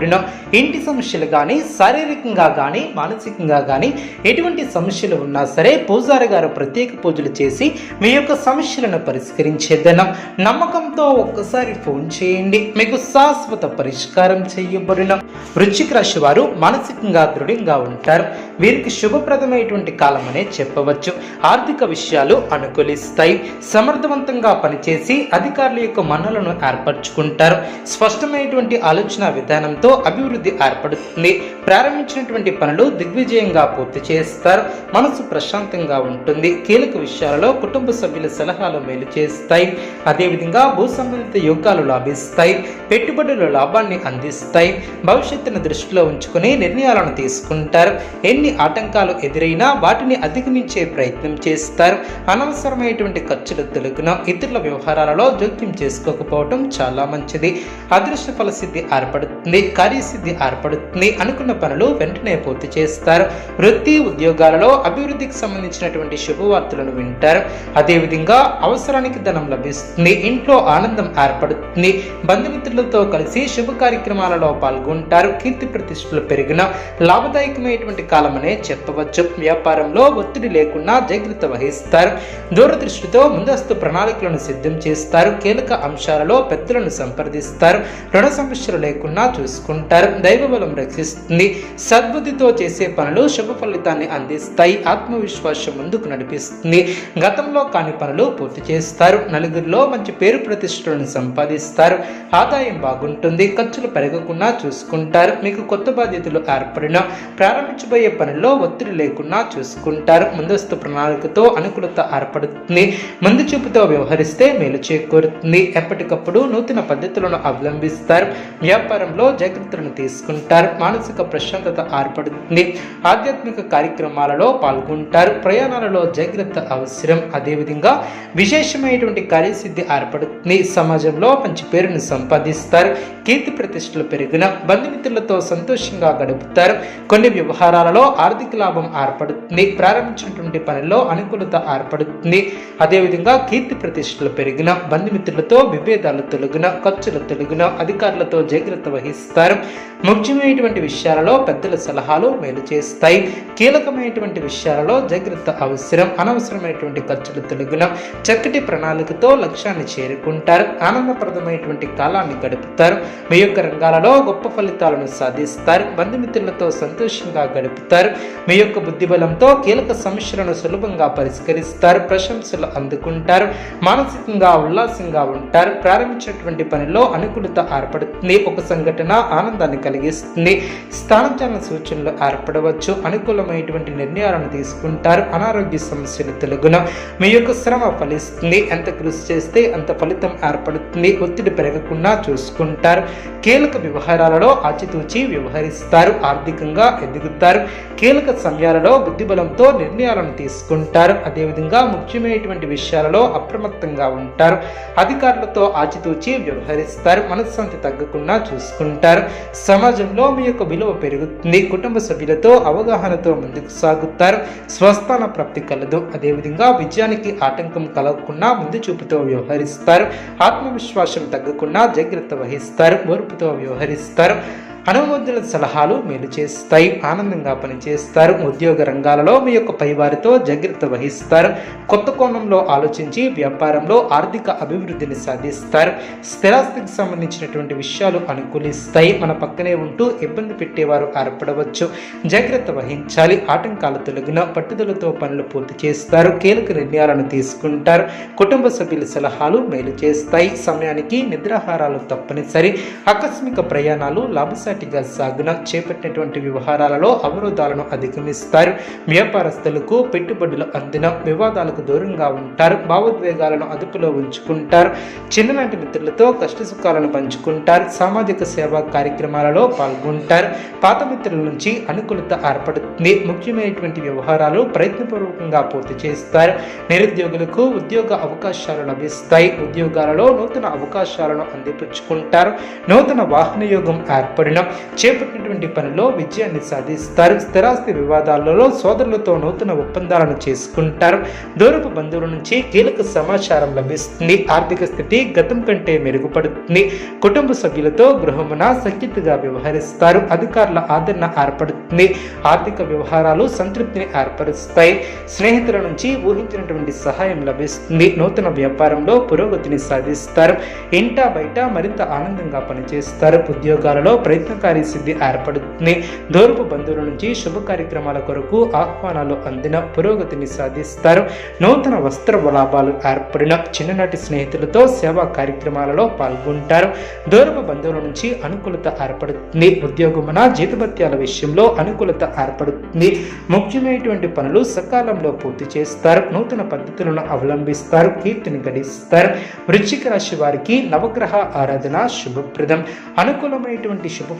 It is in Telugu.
చేయబడిన ఇంటి సమస్యలు కానీ శారీరకంగా కానీ మానసికంగా కానీ ఎటువంటి సమస్యలు ఉన్నా సరే పూజారి గారు ప్రత్యేక పూజలు చేసి మీ యొక్క సమస్యలను పరిష్కరించేదనం నమ్మకంతో ఒక్కసారి ఫోన్ చేయండి. మీకు శాశ్వత పరిష్కారం చేయబడిన వృశ్చిక రాశి వారు మానసికంగా దృఢంగా ఉంటారు. వీరికి శుభప్రదమైనటువంటి కాలం అనే చెప్పవచ్చు. ఆర్థిక విషయాలు అనుకూలిస్తాయి. సమర్థవంతంగా పనిచేసి అధికారుల యొక్క మన్నలను ఏర్పరచుకుంటారు. స్పష్టమైనటువంటి ఆలోచన విధానంతో అభివృద్ధి ఏర్పడుతుంది. ప్రారంభించినటువంటి పనులు దిగ్విజయంగా పూర్తి చేస్తారు. మనసు ప్రశాంతంగా ఉంటుంది. కీలక విషయాలలో కుటుంబ సభ్యుల సలహాలు మేలు చేస్తాయి. అదేవిధంగా భూ సంబంధిత యోగాలు లాభిస్తాయి. పెట్టుబడులు లాభాన్ని అందిస్తాయి. భవిష్యత్తును దృష్టిలో ఉంచుకుని నిర్ణయాలను తీసుకుంటారు. ఎన్ని ఆటంకాలు ఎదురైనా వాటిని అధిగమించే ప్రయత్నం చేస్తారు. అనవసరమైనటువంటి ఖర్చులు తొలగిన ఇతరుల వ్యవహారాలలో జోక్యం చేసుకోకపోవడం చాలా మంచిది. అదృష్ట ఫలసిద్ధి ఏర్పడుతుంది కార్యసిద్ధి ఏర్పడుతుంది అనుకున్న పనులు వెంటనే పూర్తి చేస్తారు. వృత్తి ఉద్యోగాలలో అభివృద్ధికి సంబంధించినటువంటి శుభవార్తలను వింటారు. అదేవిధంగా అవసరానికి ధనం లభిస్తుంది ఇంట్లో ఆనందం ఏర్పడుతుంది. బంధుమిత్రులతో కలిసి శుభ కార్యక్రమాలలో పాల్గొంటారు. కీర్తి ప్రతిష్టలు పెరిగిన లాభదాయకమైనటువంటి కాలం అనే చెప్పవచ్చు. వ్యాపారంలో ఒత్తిడి లేకుండా జాగ్రత్త వహిస్తారు. దూరదృష్టితో ముందస్తు ప్రణాళికలను సిద్ధం చేస్తారు. కీలక అంశాలలో పెద్దలను సంప్రదిస్తారు. రుణ సమస్యలు లేకుండా చూసుకుంటారు. దైవబలం రక్షిస్తుంది. సద్బుద్ధితో చేసే పనులు శుభ ఫలితాన్ని అందిస్తాయి. ఆత్మవిశ్వాసం ముందుకు నడిపిస్తుంది. గతంలో కాని పనులు పూర్తి చేస్తారు. నలుగురిలో మంచి పేరు ప్రతిష్టలను సంపాదిస్తారు. ఆదాయం బాగుంటుంది. ఖర్చులు పెరగకుండా చూసుకుంటారు. మీకు కొత్త బాధ్యతలు ఏర్పడిన ప్రారంభించబోయే పనుల్లో ఒత్తిడి లేకుండా చూసుకుంటారు. ముందస్తు ప్రణాళికతో అనుకూలత ఏర్పడుతుంది. ముందు చూపుతో వ్యవహరిస్తే మేలు చేకూరుతుంది. ఎప్పటికప్పుడు నూతన పద్ధతులను అవలంబిస్తారు. వ్యాపారంలో జాగ్రత్తలను తీసుకుంటారు. మానసిక ప్రశాంతత ఏర్పడుతుంది. ఆధ్యాత్మిక కార్యక్రమాలలో పాల్గొంటారు. ప్రయాణాలలో జాగ్రత్త అవసరం. అదేవిధంగా విశేషమైనటువంటి కార్యసిద్ధి ఏర్పడుతుంది. సమాజంలో మంచి పేరును సంపాదిస్తారు. కీర్తి ప్రతిష్టలు పెరిగిన బంధుమిత్రులతో సంతోషంగా గడుపుతారు. కొన్ని వ్యవహారాలలో ఆర్థిక లాభం ఏర్పడుతుంది ప్రారంభించినటువంటి పనిలో అనుకూలత ఏర్పడుతుంది. అదేవిధంగా కీర్తి ప్రతిష్టలు పెరిగిన బంధుమిత్రులతో విభేదాలు తొలగిన ఖర్చులు తొలగిన అధికారులతో జాగ్రత్త వహిస్తారు. ముఖ్యమైనటువంటి విషయాలలో పెద్దల సలహాలు మేలు చేస్తాయి. కీలకమైనటువంటి విషయాలలో జాగ్రత్త అవసరం అనవసరమైనటువంటి ఖర్చులు తొలగిన చక్కటి ప్రణాళికతో లక్ష్యాన్ని చేరుకుంటారు ఆనందప్రదమైనటువంటి కాలాన్ని గడుపుతారు మీ యొక్క రంగాలలో గొప్ప ఫలితాలను సాధిస్తారు బంధుమిత్రులతో సంతోషంగా గడుపుతారు. మీ యొక్క బుద్ధిబలంతో కీలక సమస్యలను సులభంగా పరిష్కరిస్తారు. ప్రశంసలు అందుకుంటారు. మానసికంగా ఉల్లాసంగా ఉంటారు. ప్రారంభించినటువంటి పనిలో అనుకూలత ఏర్పడుతుంది. ఒక సంఘటన ఆనందాన్ని కలిగిస్తుంది. స్థానచలన సూచనలు ఏర్పడవచ్చు. అనుకూలమైనటువంటి నిర్ణయాలను తీసుకుంటారు. అనారోగ్య సమస్యలు తొలగున. మీ యొక్క శ్రమ ఫలిస్తుంది. ఎంత కృషి చేస్తే అంత ఫలితం ఏర్పడుతుంది. ఒత్తిడి పెరగకుండా చూసుకుంటారు. కీలక వ్యవహారాలలో ఆచితూచి వ్యవహరిస్తారు. ఆర్థికంగా ఎదుగుతారు. కీలక సమయాలలో బుద్ధిబలంతో నిర్ణయాలను తీసుకుంటారు. అదేవిధంగా ముఖ్యమైనటువంటి విషయాలలో అప్రమత్తంగా ఉంటారు. అధికారులతో ఆచితూచి వ్యవహరిస్తారు. మనశ్శాంతి తగ్గకుండా చూసుకుంటారు. సమాజంలో మీ యొక్క విలువ పెరుగుతుంది. కుటుంబ సభ్యులతో అవగాహనతో ముందుకు సాగుతారు. స్వస్థాన ప్రాప్తి కలదు. అదేవిధంగా విజయానికి ఆటంకం కలగకుండా ముందు చూపుతో వ్యవహరిస్తారు. ఆత్మవిశ్వాసం తగ్గకుండా జాగ్రత్త వహిస్తారు. ఓర్పుతో వ్యవహరిస్తారు. అనుభవజ్ఞుల సలహాలు మేలు చేస్తాయి ఆనందంగా పనిచేస్తారు ఉద్యోగ రంగాలలో మీ యొక్క పైవారితో జాగ్రత్త వహిస్తారు. కొత్త కోణంలో ఆలోచించి వ్యాపారంలో ఆర్థిక అభివృద్ధిని సాధిస్తారు. స్థిరాస్తికి సంబంధించినటువంటి విషయాలు అనుకూలిస్తాయి. మన పక్కనే ఉంటూ ఇబ్బంది పెట్టేవారు ఏర్పడవచ్చు. జాగ్రత్త వహించాలి. ఆటంకాలు తొలగిన పట్టుదలతో పనులు పూర్తి చేస్తారు. కీలక నిర్ణయాలను తీసుకుంటారు. కుటుంబ సభ్యుల సలహాలు మేలు చేస్తాయి. సమయానికి నిద్రాహారాలు తప్పనిసరి. ఆకస్మిక ప్రయాణాలు లాభసాటి లాభసాటిగా సాగున చేపట్టినటువంటి వ్యవహారాలలో అవరోధాలను అధిగమిస్తారు. వ్యాపారస్తులకు పెట్టుబడులు అందిన వివాదాలకు దూరంగా ఉంటారు. భావోద్వేగాలను అదుపులో ఉంచుకుంటారు. చిన్ననాటి మిత్రులతో కష్ట సుఖాలను పంచుకుంటారు. సామాజిక సేవా కార్యక్రమాలలో పాల్గొంటారు. పాత మిత్రుల నుంచి అనుకూలత ఏర్పడుతుంది. ముఖ్యమైనటువంటి వ్యవహారాలు ప్రయత్నపూర్వకంగా పూర్తి చేస్తారు. నిరుద్యోగులకు ఉద్యోగ అవకాశాలు లభిస్తాయి. ఉద్యోగాలలో నూతన అవకాశాలను అందిపుచ్చుకుంటారు. నూతన వాహన యోగం ఏర్పడిన. చేపట్టినటువంటి పనిలో విజయాన్ని సాధిస్తారు స్థిరాస్తి వివాదాలలో సోదరులతో నూతన ఒప్పందాలను చేసుకుంటారు. దూరపు బంధువుల నుంచి కీలక సమాచారం లభిస్తుంది. ఆర్థిక స్థితి గతం కంటే మెరుగుపడుతుంది. కుటుంబ సభ్యులతో గృహమున సఖ్యతగా వ్యవహరిస్తారు. అధికారుల ఆదరణ ఏర్పడుతుంది. ఆర్థిక వ్యవహారాలు సంతృప్తిని ఏర్పరుస్తాయి. స్నేహితుల నుంచి ఊహించినటువంటి సహాయం లభిస్తుంది. నూతన వ్యాపారంలో పురోగతిని సాధిస్తారు. ఇంటా బయట మరింత ఆనందంగా పనిచేస్తారు. ఉద్యోగాలలో ప్రయత్నం ప్రయత్నకారి సిద్ధి ఏర్పడుతుంది. దూరపు బంధువుల నుంచి శుభ కార్యక్రమాల కొరకు ఆహ్వానాలు అందిన పురోగతిని సాధిస్తారు. నూతన వస్త్ర లాభాలు ఏర్పడిన చిన్ననాటి స్నేహితులతో సేవా కార్యక్రమాలలో పాల్గొంటారు. దూరపు బంధువుల నుంచి అనుకూలత ఏర్పడుతుంది. ఉద్యోగమున జీతభత్యాల విషయంలో అనుకూలత ఏర్పడుతుంది. ముఖ్యమైనటువంటి పనులు సకాలంలో పూర్తి చేస్తారు. నూతన పద్ధతులను అవలంబిస్తారు. కీర్తిని గడిస్తారు. వృశ్చిక రాశి వారికి నవగ్రహ ఆరాధన శుభప్రదం. అనుకూలమైనటువంటి శుభ